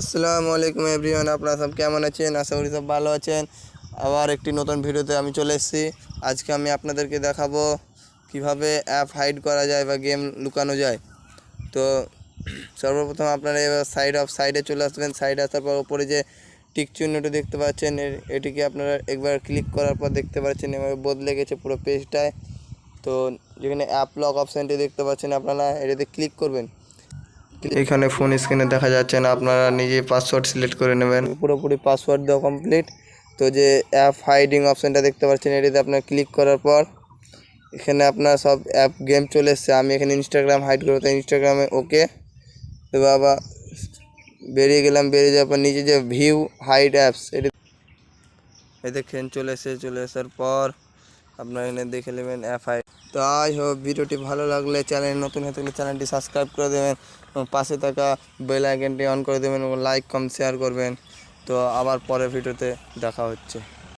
আসসালামু আলাইকুম এভরিওয়ান, আপনারা সব কেমন আছেন? আশা করি সব ভালো আছেন। আবার একটি নতুন ভিডিওতে আমি চলে এসেছি। আজকে আমি আপনাদেরকে দেখাবো কীভাবে অ্যাপ হাইড করা যায় বা গেম লুকানো যায়। তো সর্বপ্রথম আপনারা এবার সাইড অফ সাইডে চলে আসবেন। সাইডে আসার পর উপরে যে টিক চিহ্নটি দেখতে পাচ্ছেন এটিকে আপনারা একবার ক্লিক করার পর দেখতে পাচ্ছেন, এভাবে বদলে গেছে পুরো পেজটায় তো যেখানে অ্যাপ লক অপশানটি দেখতে পাচ্ছেন আপনারা, এটাতে ক্লিক করবেন। এখানে ফোন স্ক্রিনে দেখা যাচ্ছে না, আপনারা নিজে পাসওয়ার্ড সিলেক্ট করে নেবেন। পুরোপুরি পাসওয়ার্ড দেওয়া কমপ্লিট তো যে অ্যাপ হাইডিং অপশানটা দেখতে পাচ্ছেন, এটিতে আপনার ক্লিক করার পর এখানে আপনার সব অ্যাপ গেম চলে এসছে। আমি এখানে ইনস্টাগ্রাম হাইড করব, তো ইনস্টাগ্রামে ওকে তো বাবা, বেরিয়ে গেলাম, বেরিয়ে যাওয়ার পর নিচে যে ভিউ হাইড অ্যাপস এটি এই দেখেন, চলে এসে চলে আসার পর আপনারা এখানে দেখে নেবেন এফআই তো আই হোক ভিডিওটি ভালো লাগলে চ্যানেল নতুন হয়ে থাকলে চ্যানেলটি সাবস্ক্রাইব করে দেবেন পাশে থাকা বেল আইকনটি অন করে দেবেন এবং লাইক কম শেয়ার করবেন। তো আবার পরের ভিডিওতে দেখা হচ্ছে।